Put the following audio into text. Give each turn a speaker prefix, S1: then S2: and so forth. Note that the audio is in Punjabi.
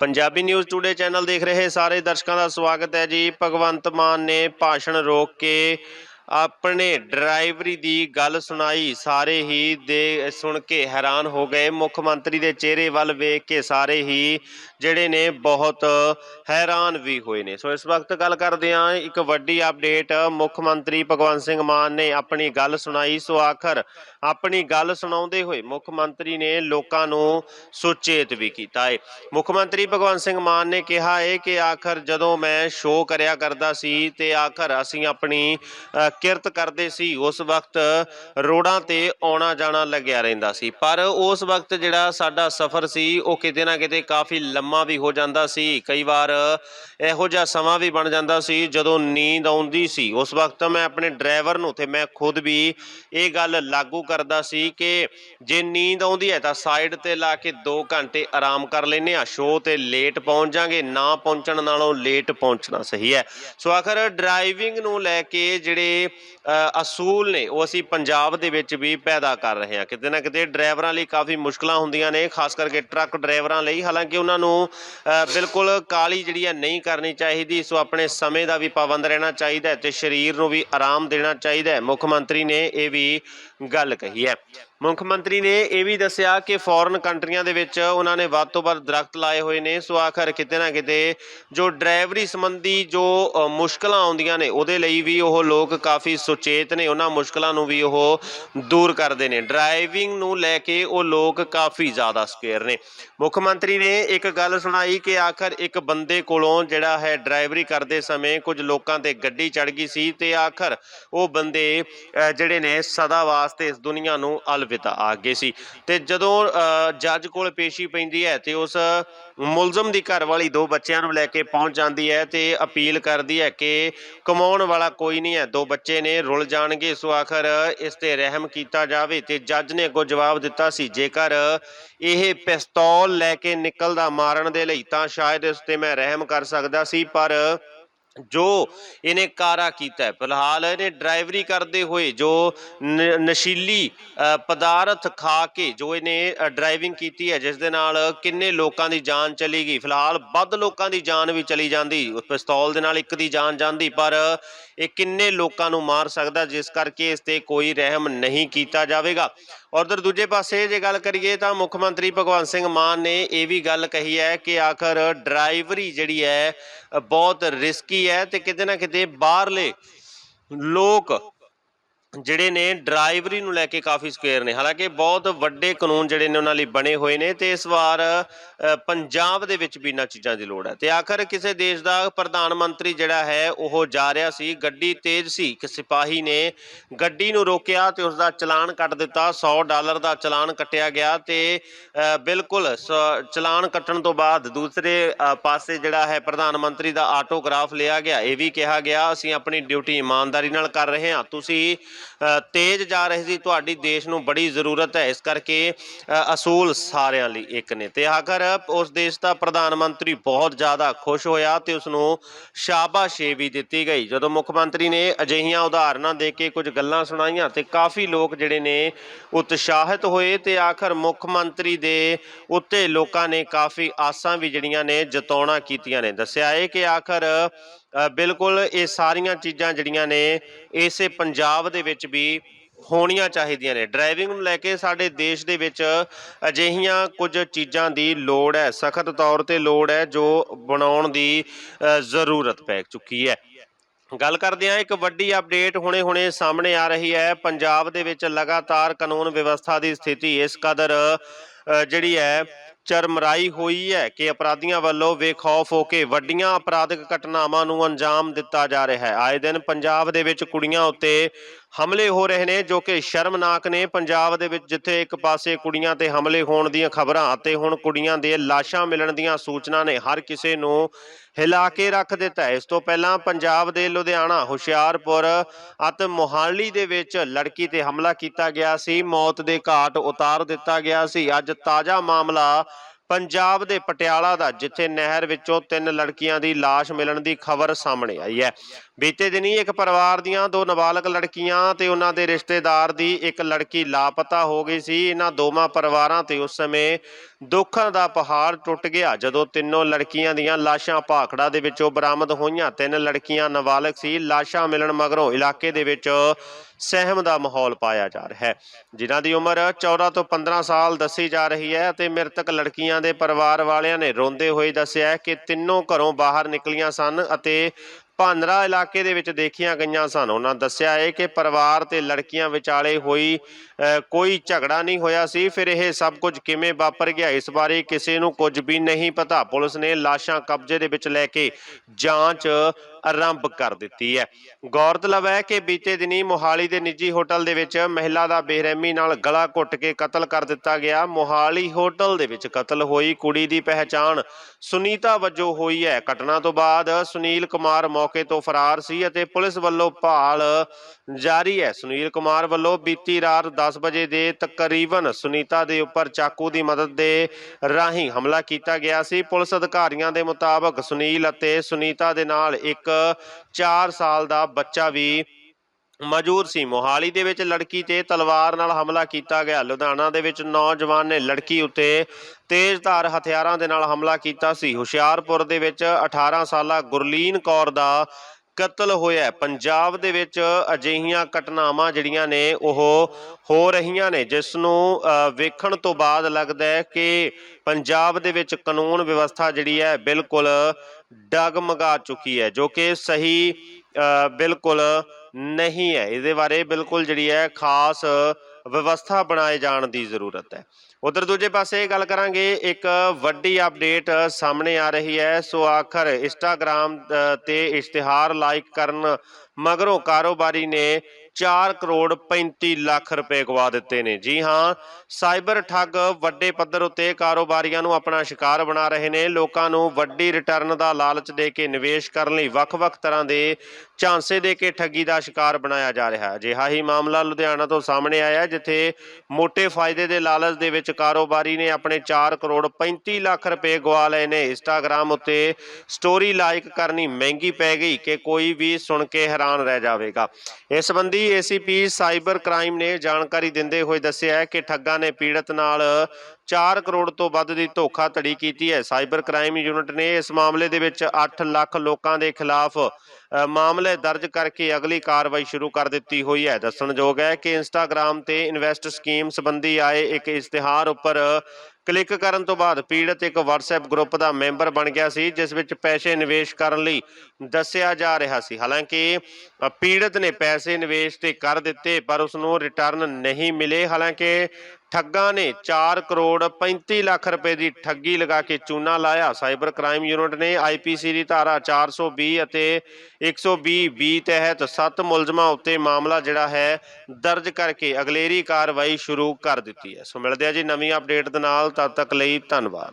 S1: ਪੰਜਾਬੀ ਨਿਊਜ਼ ਟੂਡੇ ਚੈਨਲ ਦੇਖ ਰਹੇ ਸਾਰੇ ਦਰਸ਼ਕਾਂ ਦਾ ਸਵਾਗਤ ਹੈ ਜੀ। ਭਗਵੰਤ ਮਾਨ ਨੇ ਭਾਸ਼ਣ ਰੋਕ ਕੇ ਆਪਣੇ ਡਰਾਈਵਰੀ ਦੀ ਗੱਲ ਸੁਣਾਈ, ਸਾਰੇ ਹੀ ਦੇ ਸੁਣ ਕੇ ਹੈਰਾਨ ਹੋ ਗਏ। ਮੁੱਖ ਮੰਤਰੀ ਦੇ ਚਿਹਰੇ ਵੱਲ ਵੇਖ ਕੇ ਸਾਰੇ ਹੀ ਜਿਹੜੇ ਨੇ ਬਹੁਤ ਹੈਰਾਨ ਵੀ ਹੋਏ ਨੇ। ਸੋ ਇਸ ਵਕਤ ਗੱਲ ਕਰਦੇ ਹਾਂ, ਇੱਕ ਵੱਡੀ ਅਪਡੇਟ ਮੁੱਖ ਮੰਤਰੀ ਭਗਵੰਤ ਸਿੰਘ ਮਾਨ ਨੇ ਆਪਣੀ ਗੱਲ ਸੁਣਾਈ। ਸੋ ਆਖਰ ਆਪਣੀ ਗੱਲ ਸੁਣਾਉਂਦੇ ਹੋਏ ਮੁੱਖ ਮੰਤਰੀ ਨੇ ਲੋਕਾਂ ਨੂੰ ਸੁਚੇਤ ਵੀ ਕੀਤਾ ਹੈ ਮੁੱਖ ਮੰਤਰੀ ਭਗਵੰਤ ਸਿੰਘ ਮਾਨ ਨੇ ਕਿਹਾ ਹੈ ਕਿ ਆਖਰ ਜਦੋਂ ਮੈਂ ਸ਼ੋਅ ਕਰਿਆ ਕਰਦਾ ਸੀ ਤੇ ਆਖਰ ਅਸੀਂ ਆਪਣੀ ਕਿਰਤ ਕਰਦੇ ਸੀ, ਉਸ ਵਕਤ ਰੋਡਾਂ ਤੇ ਆਉਣਾ ਜਾਣਾ ਲੱਗਿਆ ਰਹਿੰਦਾ ਸੀ। ਪਰ ਉਸ ਵਕਤ ਜਿਹੜਾ ਸਾਡਾ ਸਫ਼ਰ ਸੀ, ਉਹ ਕਿਤੇ ਨਾ ਕਿਤੇ ਕਾਫੀ ਲੰਮਾ ਵੀ ਹੋ ਜਾਂਦਾ ਸੀ। ਕਈ ਵਾਰ ਇਹੋ ਜਿਹਾ ਸਮਾਂ ਵੀ ਬਣ ਜਾਂਦਾ ਸੀ, ਜਦੋਂ ਨੀਂਦ ਆਉਂਦੀ ਸੀ। ਉਸ ਵਕਤ ਮੈਂ ਆਪਣੇ ਡਰਾਈਵਰ ਨੂੰ ਤੇ ਮੈਂ ਖੁਦ ਵੀ ਇਹ ਗੱਲ ਲਾਗੂ ਕਰਦਾ ਸੀ ਕਿ ਜੇ ਨੀਂਦ ਆਉਂਦੀ ਹੈ ਤਾਂ ਸਾਈਡ ਤੇ ਲਾ ਕੇ 2 ਘੰਟੇ ਆਰਾਮ ਕਰ ਲੈਨੇ ਆ ਸ਼ੋਅ ਤੇ ਲੇਟ ਪਹੁੰਚ ਜਾਾਂਗੇ, ਨਾ ਪਹੁੰਚਣ ਨਾਲੋਂ ਲੇਟ ਪਹੁੰਚਣਾ ਸਹੀ ਹੈ। ਸੋ ਆਖਰ ਡਰਾਈਵਿੰਗ ਨੂੰ ਲੈ ਕੇ ਜਿਹੜੇ ਅਸੂਲ ਨੇ ਉਹ ਅਸੀਂ ਪੰਜਾਬ ਦੇ ਵਿੱਚ ਵੀ ਪੈਦਾ ਕਰ ਰਹੇ ਹਾਂ। ਕਿਤੇ ਨਾ ਕਿਤੇ ਡਰਾਈਵਰਾਂ ਲਈ ਕਾਫੀ ਮੁਸ਼ਕਲਾਂ ਹੁੰਦੀਆਂ ਨੇ ਖਾਸ ਕਰਕੇ ਟਰੱਕ ਡਰਾਈਵਰਾਂ ਲਈ। ਹਾਲਾਂਕਿ ਉਹਨਾਂ ਨੂੰ ਅ, ਬਿਲਕੁਲ ਕਾਲੀ ਜਿਹੜੀ ਹੈ ਨਹੀਂ ਕਰਨੀ ਚਾਹੀਦੀ ਸੋ ਆਪਣੇ ਸਮੇਂ ਦਾ ਵੀ ਪਾਬੰਦ ਰਹਿਣਾ ਚਾਹੀਦਾ ਹੈ ਤੇ ਸਰੀਰ ਨੂੰ ਵੀ ਆਰਾਮ ਦੇਣਾ ਚਾਹੀਦਾ ਹੈ। ਮੁੱਖ ਮੰਤਰੀ ਨੇ ਇਹ ਵੀ ਗੱਲ ਕਹੀ ਹੈ। ਮੁੱਖ ਮੰਤਰੀ ਨੇ ਇਹ ਵੀ ਦੱਸਿਆ ਕਿ ਫੋਰਨ ਕੰਟਰੀਆਂ ਦੇ ਵਿੱਚ ਉਹਨਾਂ ਨੇ ਵੱਧ ਤੋਂ ਵੱਧ ਦਰਖਤ ਲਾਏ ਹੋਏ ਨੇ। ਸੋ ਆਖਰ ਕਿਤੇ ਨਾ ਕਿਤੇ ਜੋ ਡਰਾਈਵਰੀ ਸੰਬੰਧੀ ਜੋ ਮੁਸ਼ਕਲਾਂ ਆਉਂਦੀਆਂ ਨੇ, ਉਹਦੇ ਲਈ ਵੀ ਉਹ ਲੋਕ ਕਾਫੀ ਸੁਚੇਤ ਨੇ। ਉਹਨਾਂ ਮੁਸ਼ਕਲਾਂ ਨੂੰ ਵੀ ਉਹ ਦੂਰ ਕਰਦੇ ਨੇ। ਡਰਾਈਵਿੰਗ ਨੂੰ ਲੈ ਕੇ ਉਹ ਲੋਕ ਕਾਫੀ ਜ਼ਿਆਦਾ ਸਕੇਅਰ ਨੇ। ਮੁੱਖ ਮੰਤਰੀ ਨੇ ਇੱਕ ਗੱਲ ਸੁਣਾਈ ਕਿ ਆਖਰ ਇੱਕ ਬੰਦੇ ਕੋਲੋਂ ਜਿਹੜਾ ਹੈ ਡਰਾਈਵਰੀ ਕਰਦੇ ਸਮੇਂ ਕੁਝ ਲੋਕਾਂ ਤੇ ਗੱਡੀ ਚੜ ਗਈ ਸੀ ਤੇ ਆਖਰ ਉਹ ਬੰਦੇ ਜਿਹੜੇ ਨੇ ਸਦਾ ਵਾਸਤੇ ਇਸ ਦੁਨੀਆ ਨੂੰ ਅਲ ਅਲਵਿਦਾ ਆ ਗਏ ਸੀ। ਤੇ ਜਦੋਂ ਜੱਜ ਕੋਲ ਪੇਸ਼ੀ ਪੈਂਦੀ ਹੈ ਤੇ ਉਸ ਮੁਲਜ਼ਮ ਦੀ ਘਰ ਵਾਲੀ ਦੋ ਬੱਚਿਆਂ ਨੂੰ ਲੈ ਕੇ ਪਹੁੰਚ ਜਾਂਦੀ ਹੈ ਤੇ ਅਪੀਲ ਕਰਦੀ ਹੈ ਕਿ ਕਮਾਉਣ ਵਾਲਾ ਕੋਈ ਨਹੀਂ ਹੈ, ਦੋ ਬੱਚੇ ਨੇ ਰੁਲ ਜਾਣਗੇ। ਸੋ ਆਖਰ ਇਸ ਤੇ ਰਹਿਮ ਕੀਤਾ ਜਾਵੇ ਤੇ ਜੱਜ ਨੇ ਅੱਗੋਂ ਜਵਾਬ ਦਿੱਤਾ ਸੀ, ਜੇਕਰ ਇਹ ਪਿਸਤੌਲ ਲੈ ਕੇ ਨਿਕਲਦਾ ਮਾਰਨ ਦੇ ਲਈ ਤਾਂ ਸ਼ਾਇਦ ਇਸ ਤੇ ਮੈਂ ਰਹਿਮ ਕਰ ਸਕਦਾ ਸੀ, ਪਰ ਜੋ ਇਹਨੇ ਕਾਰਾ ਕੀਤਾ ਹੈ। ਫਿਲਹਾਲ ਇਹਨੇ ਡਰਾਈਵਰੀ ਕਰਦੇ ਹੋਏ ਜੋ ਨ- ਨਸ਼ੀਲੀ ਪਦਾਰਥ ਖਾ ਕੇ ਜੋ ਇਹਨੇ ਡਰਾਈਵਿੰਗ ਕੀਤੀ ਹੈ, ਜਿਸ ਦੇ ਨਾਲ ਕਿੰਨੇ ਲੋਕਾਂ ਦੀ ਜਾਨ ਚਲੀ ਗਈ। ਫਿਲਹਾਲ ਵੱਧ ਲੋਕਾਂ ਦੀ ਜਾਨ ਵੀ ਚਲੀ ਜਾਂਦੀ। ਉਸ ਪਿਸਤੌਲ ਦੇ ਨਾਲ ਇੱਕ ਦੀ ਜਾਨ ਜਾਂਦੀ, ਪਰ ਇਹ ਕਿੰਨੇ ਲੋਕਾਂ ਨੂੰ ਮਾਰ ਸਕਦਾ, ਜਿਸ ਕਰਕੇ ਇਸ ਤੇ ਕੋਈ ਰਹਿਮ ਨਹੀਂ ਕੀਤਾ ਜਾਵੇਗਾ। ਉਧਰ ਦੂਜੇ ਪਾਸੇ ਜੇ ਗੱਲ ਕਰੀਏ ਤਾਂ ਮੁੱਖ ਮੰਤਰੀ ਭਗਵੰਤ ਸਿੰਘ ਮਾਨ ਨੇ ਇਹ ਵੀ ਗੱਲ ਕਹੀ ਹੈ ਕਿ ਆਖਰ ਡਰਾਈਵਰੀ ਜਿਹੜੀ ਹੈ ਬਹੁਤ ਰਿਸਕੀ ਹੈ ਤੇ ਕਿਤੇ ਨਾ ਕਿਤੇ ਬਾਹਰਲੇ ਲੋਕ ਜਿਹੜੇ ਨੇ ਡਰਾਈਵਰੀ ਨੂੰ ਲੈ ਕੇ ਕਾਫੀ ਸਕੇਅਰ ਨੇ। ਹਾਲਾਂਕਿ ਬਹੁਤ ਵੱਡੇ ਕਾਨੂੰਨ ਜਿਹੜੇ ਨੇ ਉਹਨਾਂ ਲਈ ਬਣੇ ਹੋਏ ਨੇ ਤੇ ਇਸ ਵਾਰ ਪੰਜਾਬ ਦੇ ਵਿੱਚ ਵੀ ਇਹਨਾਂ ਚੀਜ਼ਾਂ ਦੀ ਲੋੜ ਹੈ। ਤੇ ਆਖਰ ਕਿਸੇ ਦੇਸ਼ ਦਾ ਪ੍ਰਧਾਨ ਮੰਤਰੀ ਜਿਹੜਾ ਹੈ, ਉਹ ਜਾ ਰਿਹਾ ਸੀ, ਗੱਡੀ ਤੇਜ਼ ਸੀ ਕਿ ਸਿਪਾਹੀ ਨੇ ਗੱਡੀ ਨੂੰ ਰੋਕਿਆ ਤੇ ਉਸ ਦਾ ਚਲਾਨ ਕੱਟ ਦਿੱਤਾ 100 ਡਾਲਰ ਦਾ ਚਲਾਨ ਕੱਟਿਆ ਗਿਆ ਤੇ ਬਿਲਕੁਲ ਸ- ਚਲਾਨ ਕੱਟਣ ਤੋਂ ਬਾਅਦ ਦੂਸਰੇ ਪਾਸੇ ਜਿਹੜਾ ਹੈ ਪ੍ਰਧਾਨ ਮੰਤਰੀ ਦਾ ਆਟੋਗ੍ਰਾਫ ਲਿਆ ਗਿਆ। ਇਹ ਵੀ ਕਿਹਾ ਗਿਆ, ਅਸੀਂ ਆਪਣੀ ਡਿਊਟੀ ਇਮਾਨਦਾਰੀ ਨਾਲ ਕਰ ਰਹੇ ਹਾਂ। ਤੁਸੀਂ ਤੇਜ਼ ਜਾ ਰਹੇ ਸੀ। ਤੁਹਾਡੀ ਦੇਸ਼ ਨੂੰ ਬੜੀ ਜ਼ਰੂਰਤ ਹੈ। ਇਸ ਕਰਕੇ ਅ, ਅਸੂਲ ਸਾਰਿਆਂ ਲਈ ਇੱਕ ਨੇ। ਤੇ ਆਖਰ ਉਸ ਦੇਸ਼ ਦਾ ਪ੍ਰਧਾਨ ਮੰਤਰੀ ਬਹੁਤ ਜ਼ਿਆਦਾ ਖੁਸ਼ ਹੋਇਆ ਤੇ ਉਸ ਨੂੰ ਸ਼ਾਬਾਸ਼ੇ ਵੀ ਦਿੱਤੀ ਗਈ। ਜਦੋਂ ਮੁੱਖ ਮੰਤਰੀ ਨੇ ਅਜਿਹੀਆਂ ਉਦਾਹਰਨਾਂ ਦੇ ਕੇ ਕੁਝ ਗੱਲਾਂ ਸੁਣਾਈਆਂ ਤੇ ਕਾਫੀ ਲੋਕ ਜਿਹੜੇ ਨੇ ਉਤਸ਼ਾਹਿਤ ਹੋਏ ਤੇ ਆਖਰ ਮੁੱਖ ਮੰਤਰੀ ਦੇ ਉੱਤੇ ਲੋਕਾਂ ਨੇ ਕਾਫੀ ਆਸਾਂ ਵੀ ਜਿਹੜੀਆਂ ਨੇ ਜਤਾਉਣਾ ਕੀਤੀਆਂ ਨੇ। ਦੱਸਿਆ ਹੈ ਕਿ ਆਖਰ ਬਿਲਕੁਲ ਇਹ ਸਾਰੀਆਂ ਚੀਜ਼ਾਂ ਜਿਹੜੀਆਂ ਨੇ, ਇਸੇ ਪੰਜਾਬ ਦੇ ਵਿੱਚ ਵੀ ਹੋਣੀਆਂ ਚਾਹੀਦੀਆਂ ਨੇ। ਡਰਾਈਵਿੰਗ ਨੂੰ ਲੈ ਕੇ ਸਾਡੇ ਦੇਸ਼ ਦੇ ਵਿੱਚ ਅਜਿਹੀਆਂ ਕੁਝ ਚੀਜ਼ਾਂ ਦੀ ਲੋੜ ਹੈ, ਸਖਤ ਤੌਰ ਤੇ ਲੋੜ ਹੈ, ਜੋ ਬਣਾਉਣ ਦੀ ਜ਼ਰੂਰਤ ਪੈ ਚੁੱਕੀ ਹੈ। ਗੱਲ ਕਰਦੇ ਹਾਂ, ਇੱਕ ਵੱਡੀ ਅਪਡੇਟ ਹੁਣੇ-ਹੁਣੇ ਸਾਹਮਣੇ ਆ ਰਹੀ ਹੈ। ਪੰਜਾਬ ਦੇ ਵਿੱਚ ਲਗਾਤਾਰ ਕਾਨੂੰਨ ਵਿਵਸਥਾ ਦੀ ਸਥਿਤੀ ਇਸ ਕਦਰ ਜਿਹੜੀ ਹੈ ਚਰਮਰਾਈ ਹੋਈ ਹੈ ਕਿ ਅਪਰਾਧੀਆਂ ਵੱਲੋਂ ਬੇਖੌਫ ਹੋ ਕੇ ਵੱਡੀਆਂ ਅਪਰਾਧਿਕ ਘਟਨਾਵਾਂ ਨੂੰ ਅੰਜਾਮ ਦਿੱਤਾ ਜਾ ਰਿਹਾ ਹੈ। ਆਏ ਦਿਨ ਪੰਜਾਬ ਦੇ ਵਿੱਚ ਕੁੜੀਆਂ ਉੱਤੇ ਹਮਲੇ ਹੋ ਰਹੇ ਨੇ, ਜੋ ਕਿ ਸ਼ਰਮਨਾਕ ਨੇ। ਪੰਜਾਬ ਦੇ ਵਿੱਚ ਜਿੱਥੇ ਇੱਕ ਪਾਸੇ ਕੁੜੀਆਂ ਤੇ ਹਮਲੇ ਹੋਣ ਦੀਆਂ ਖਬਰਾਂ ਅਤੇ ਹੁਣ ਕੁੜੀਆਂ ਦੇ ਲਾਸ਼ਾਂ ਮਿਲਣ ਦੀਆਂ ਸੂਚਨਾ ਨੇ, ਹਰ ਕਿਸੇ ਨੂੰ ਹਿਲਾ ਕੇ ਰੱਖ ਦਿੱਤਾ ਇਸ ਤੋਂ ਪਹਿਲਾਂ ਪੰਜਾਬ ਦੇ ਲੁਧਿਆਣਾ, ਹੁਸ਼ਿਆਰਪੁਰ ਅਤੇ ਮੋਹਾਲੀ ਦੇ ਵਿੱਚ ਲੜਕੀ ਤੇ ਹਮਲਾ ਕੀਤਾ ਗਿਆ ਸੀ। ਮੌਤ ਦੇ ਘਾਟ ਉਤਾਰ ਦਿੱਤਾ ਗਿਆ ਸੀ। ਅੱਜ ਤਾਜ਼ਾ ਮਾਮਲਾ ਪੰਜਾਬ ਦੇ ਪਟਿਆਲਾ ਦਾ, ਜਿੱਥੇ ਨਹਿਰ ਵਿੱਚੋਂ ਤਿੰਨ ਲੜਕੀਆਂ ਦੀ ਲਾਸ਼ ਮਿਲਣ ਦੀ ਖਬਰ ਸਾਹਮਣੇ ਆਈ ਹੈ। ਬੀਤੇ ਦਿਨੀ ਇੱਕ ਪਰਿਵਾਰ ਦੀਆਂ ਦੋ ਨਾਬਾਲਗ ਲੜਕੀਆਂ ਤੇ ਉਹਨਾਂ ਦੇ ਰਿਸ਼ਤੇਦਾਰ ਦੀ ਇੱਕ ਲੜਕੀ ਲਾਪਤਾ ਹੋ ਗਈ ਸੀ। ਇਹਨਾਂ ਦੋਵਾਂ ਪਰਿਵਾਰਾਂ ਤੇ ਉਸ ਸਮੇਂ ਦੁੱਖਾਂ ਦਾ ਪਹਾੜ ਟੁੱਟ ਗਿਆ। ਜਦੋਂ ਤਿੰਨੋਂ ਲੜਕੀਆਂ ਦੀਆਂ ਲਾਸ਼ਾਂ ਭਾਖੜਾ ਦੇ ਵਿੱਚੋਂ ਬਰਾਮਦ ਹੋਈਆਂ, ਤਿੰਨ ਲੜਕੀਆਂ ਨਾਬਾਲਗ ਸੀ। ਲਾਸ਼ਾਂ ਮਿਲਣ ਮਗਰੋਂ ਇਲਾਕੇ ਦੇ ਵਿੱਚ ਸਹਿਮ ਦਾ ਮਾਹੌਲ ਪਾਇਆ ਜਾ ਰਿਹਾ ਹੈ। ਜਿਨ੍ਹਾਂ ਦੀ ਉਮਰ 14 ਤੋਂ 15 ਸਾਲ ਦੱਸੀ ਜਾ ਰਹੀ ਹੈ ਅਤੇ ਮ੍ਰਿਤਕ ਲੜਕੀਆਂ ਦੇ ਪਰਿਵਾਰ ਵਾਲਿਆਂ ਨੇ ਰੋਂਦੇ ਹੋਏ ਦੱਸਿਆ ਕਿ ਤਿੰਨੋਂ ਘਰੋਂ ਬਾਹਰ ਨਿਕਲੀਆਂ ਸਨ ਅਤੇ ਭਾਨਰਾ ਇਲਾਕੇ ਦੇ ਵਿੱਚ ਦੇਖੀਆਂ ਗਈਆਂ ਸਨ। ਉਹਨਾਂ ਦੱਸਿਆ ਹੈ ਕਿ ਪਰਿਵਾਰ ਤੇ ਲੜਕੀਆਂ ਵਿਚਾਲੇ ਹੋਈ ਅ, ਕੋਈ ਝਗੜਾ ਨਹੀਂ ਹੋਇਆ ਸੀ। ਫਿਰ ਇਹ ਸਭ ਕੁਝ ਕਿਵੇਂ ਵਾਪਰ ਗਿਆ ਇਸ ਬਾਰੇ ਕਿਸੇ ਨੂੰ ਕੁਝ ਵੀ ਨਹੀਂ ਪਤਾ। ਪੁਲਿਸ ਨੇ ਲਾਸ਼ਾਂ ਕਬਜ਼ੇ ਦੇ ਵਿੱਚ ਲੈ ਕੇ ਜਾਂਚ ਆਰੰਭ ਕਰ ਦਿੱਤੀ ਹੈ। ਗੌਰਤਲਬ ਹੈ ਕਿ ਬੀਤੇ ਦਿਨੀ ਮੋਹਾਲੀ ਦੇ ਨਿੱਜੀ ਹੋਟਲ ਦੇ ਵਿੱਚ ਮਹਿਲਾ ਦਾ ਬੇਰਹਿਮੀ ਨਾਲ ਗਲਾ ਘੁੱਟ ਕੇ ਕਤਲ ਕਰ ਦਿੱਤਾ ਗਿਆ। ਮੋਹਾਲੀ ਹੋਟਲ ਦੇ ਵਿੱਚ ਕਤਲ ਹੋਈ ਕੁੜੀ ਦੀ ਪਹਿਚਾਣ ਸੁਨੀਤਾ ਵਜੋਂ ਹੋਈ ਹੈ। ਘਟਨਾ ਤੋਂ ਬਾਅਦ ਸੁਨੀਲ ਕੁਮਾਰ ਮੌਕੇ ਤੋਂ ਫਰਾਰ ਸੀ ਅਤੇ ਪੁਲਿਸ ਵੱਲੋਂ ਭਾਲ ਜਾਰੀ ਹੈ। ਸੁਨੀਲ ਕੁਮਾਰ ਵੱਲੋਂ ਬੀਤੀ ਰਾਤ 10 ਵਜੇ ਦੇ ਤਕਰੀਬਨ ਸੁਨੀਤਾ ਦੇ ਉੱਪਰ ਚਾਕੂ ਦੀ ਮਦਦ ਦੇ ਰਾਹੀਂ ਹਮਲਾ ਕੀਤਾ ਗਿਆ ਸੀ। ਪੁਲਿਸ ਅਧਿਕਾਰੀਆਂ ਦੇ ਮੁਤਾਬਕ ਸੁਨੀਲ ਅਤੇ ਸੁਨੀਤਾ ਦੇ ਨਾਲ ਇੱਕ 4 ਸਾਲ ਦਾ ਬੱਚਾ ਵੀ ਮੌਜੂਦ ਸੀ। ਮੋਹਾਲੀ ਦੇ ਵਿੱਚ ਲੜਕੀ ਤੇ ਤਲਵਾਰ ਨਾਲ ਹਮਲਾ ਕੀਤਾ ਗਿਆ। ਲੁਧਿਆਣਾ ਦੇ ਵਿੱਚ ਨੌਜਵਾਨ ਨੇ ਲੜਕੀ ਉੱਤੇ ਤੇਜ਼ਧਾਰ ਹਥਿਆਰਾਂ ਦੇ ਨਾਲ ਹਮਲਾ ਕੀਤਾ ਸੀ। ਹੁਸ਼ਿਆਰਪੁਰ ਦੇ ਵਿੱਚ 18 ਸਾਲਾ ਗੁਰਲੀਨ ਕੌਰ ਦਾ ਕਤਲ ਹੋਇਆ ਪੰਜਾਬ ਦੇ ਵਿੱਚ ਅਜਿਹੀਆਂ ਘਟਨਾਵਾਂ ਜਿਹੜੀਆਂ ਨੇ, ਉਹ ਹੋ ਰਹੀਆਂ ਨੇ, ਜਿਸ ਨੂੰ ਵੇਖਣ ਤੋਂ ਬਾਅਦ ਲੱਗਦਾ ਹੈ ਕਿ ਪੰਜਾਬ ਦੇ ਵਿੱਚ ਕਾਨੂੰਨ ਵਿਵਸਥਾ ਜਿਹੜੀ ਹੈ, ਬਿਲਕੁਲ ਡਗਮਗਾ ਚੁੱਕੀ ਹੈ, ਜੋ ਕਿ ਸਹੀ ਬਿਲਕੁਲ ਨਹੀਂ ਹੈ। ਇਹਦੇ ਬਾਰੇ ਬਿਲਕੁਲ ਜਿਹੜੀ ਹੈ, ਖਾਸ ਵਿਵਸਥਾ ਬਣਾਏ ਜਾਣ ਦੀ ਜ਼ਰੂਰਤ ਹੈ। ਉਧਰ ਦੂਜੇ ਪਾਸੇ ਗੱਲ ਕਰਾਂਗੇ ਇੱਕ ਵੱਡੀ ਅਪਡੇਟ ਸਾਹਮਣੇ ਆ ਰਹੀ ਹੈ। ਸੋ ਆਖਰ ਇੰਸਟਾਗ੍ਰam ਅ, ਤੇ ਇਸ਼ਤਿਹਾਰ ਲਾਈਕ ਕਰਨ ਮਗਰੋਂ ਕਾਰੋਬਾਰੀ ਨੇ 4 ਕਰੋੜ 35 ਲੱਖ ਰੁਪਏ ਗਵਾ ਦਿੱਤੇ ਨੇ। ਜੀ ਹਾਂ, ਸਾਈਬਰ ਠੱਗ ਵੱਡੇ ਪੱਧਰ ਉੱਤੇ ਕਾਰੋਬਾਰੀਆਂ ਨੂੰ ਆਪਣਾ ਸ਼ਿਕਾਰ ਬਣਾ ਰਹੇ ਨੇ। ਲੋਕਾਂ ਨੂੰ ਵੱਡੀ ਰਿਟਰਨ ਦਾ ਲਾਲਚ ਦੇ ਕੇ ਨਿਵੇਸ਼ ਕਰਨ ਲਈ ਵੱਖ-ਵੱਖ ਤਰ੍ਹਾਂ ਦੇ ਝਾਂਸੇ ਦੇ ਕੇ ਠੱਗੀ ਦਾ ਸ਼ਿਕਾਰ ਬਣਾਇਆ ਜਾ ਰਿਹਾ। ਹੈ ਅਜਿਹਾ ਹੀ ਮਾਮਲਾ ਲੁਧਿਆਣਾ ਤੋਂ ਸਾਹਮਣੇ ਆਇਆ, ਜਿੱਥੇ ਮੋٹے ਫਾਇਦੇ ਦੇ ਲਾਲਚ ਦੇ ਵਿੱਚ ਕਾਰੋਬਾਰੀ ਨੇ ਆਪਣੇ 4 ਕਰੋੜ 35 ਲੱਖ ਰੁਪਏ ਗਵਾ ਲਏ ਨੇ। ਇੰਸਟਾਗ੍ਰam ਉੱਤੇ ਸਟੋਰੀ ਲਾਈਕ ਕਰਨੀ ਮਹਿੰਗੀ ਪੈ ਗਈ ਕਿ ਕੋਈ ਵੀ ਸੁਣ ਕੇ ਹੈਰਾਨ ਰਹਿ ਜਾਵੇਗਾ। ਇਸ ਸੰਬੰਧੀ ਏਸੀਪੀ ਸਾਈਬਰ ਕ੍ਰਾਈਮ ਨੇ ਜਾਣਕਾਰੀ ਦਿੰਦੇ ਹੋਏ ਦੱਸਿਆ ਕਿ ਠੱਗਾਂ ਨੇ ਪੀੜਤ ਨਾਲ 4 ਕਰੋੜ ਤੋਂ ਵੱਧ ਦੀ ਧੋਖਾਧੜੀ ਕੀਤੀ ਹੈ। ਸਾਈਬਰ ਕ੍ਰਾਈਮ ਯੂਨਿਟ ਨੇ ਇਸ ਮਾਮਲੇ ਦੇ ਵਿੱਚ 8 ਲੱਖ ਲੋਕਾਂ ਦੇ ਖਿਲਾਫ ਮਾਮਲੇ ਦਰਜ ਕਰਕੇ ਅਗਲੀ ਕਾਰਵਾਈ ਸ਼ੁਰੂ ਕਰ ਦਿੱਤੀ ਹੋਈ ਹੈ। ਦੱਸਣਯੋਗ ਹੈ ਕਿ ਇੰਸਟਾਗ੍ਰam ਤੇ ਇਨਵੈਸਟ ਸਕੀਮ ਸੰਬੰਧੀ ਆਏ ਇੱਕ ਇਸ਼ਤਿਹਾਰ ਉੱਪਰ ਕਲਿੱਕ ਕਰਨ ਤੋਂ ਬਾਅਦ ਪੀੜਤ ਇੱਕ WhatsApp ਗਰੁੱਪ ਦਾ ਮੈਂਬਰ ਬਣ ਗਿਆ ਸੀ, ਜਿਸ ਵਿੱਚ ਪੈਸੇ ਨਿਵੇਸ਼ ਕਰਨ ਲਈ ਦੱਸਿਆ ਜਾ ਰਿਹਾ ਸੀ। ਹਾਲਾਂਕਿ, ਪੀੜਤ ਨੇ ਪੈਸੇ ਨਿਵੇਸ਼ ਤੇ ਕਰ ਦਿੱਤੇ, ਪਰ ਉਸ ਨੂੰ ਰਿਟਰਨ ਨਹੀਂ ਮਿਲੇ। ਹਾਲਾਂਕਿ ਠੱਗਾਂ ਨੇ 4 ਕਰੋੜ 35 ਲੱਖ ਰੁਪਏ ਦੀ ਠੱਗੀ ਲਗਾ ਕੇ ਚੂਨਾ ਲਾਇਆ। ਸਾਈਬਰ ਕ੍ਰਾਈਮ ਯੂਨਿਟ ਨੇ ਆਈਪੀਸੀ ਦੀ ਧਾਰਾ 420 ਅਤੇ 120 ਬੀ ਤਹਿਤ 7 ਮੁਲਜ਼ਮਾਂ ਉੱਤੇ ਮਾਮਲਾ ਜਿਹੜਾ ਹੈ, ਦਰਜ ਕਰਕੇ ਅਗਲੇਰੀ ਕਾਰਵਾਈ ਸ਼ੁਰੂ ਕਰ ਦਿੱਤੀ ਹੈ। ਸੋ ਮਿਲਦੇ ਆ ਜੀ ਨਵੀਂ ਅਪਡੇਟ ਦੇ ਨਾਲ, ਤਦ ਤੱਕ ਲਈ ਧੰਨਵਾਦ।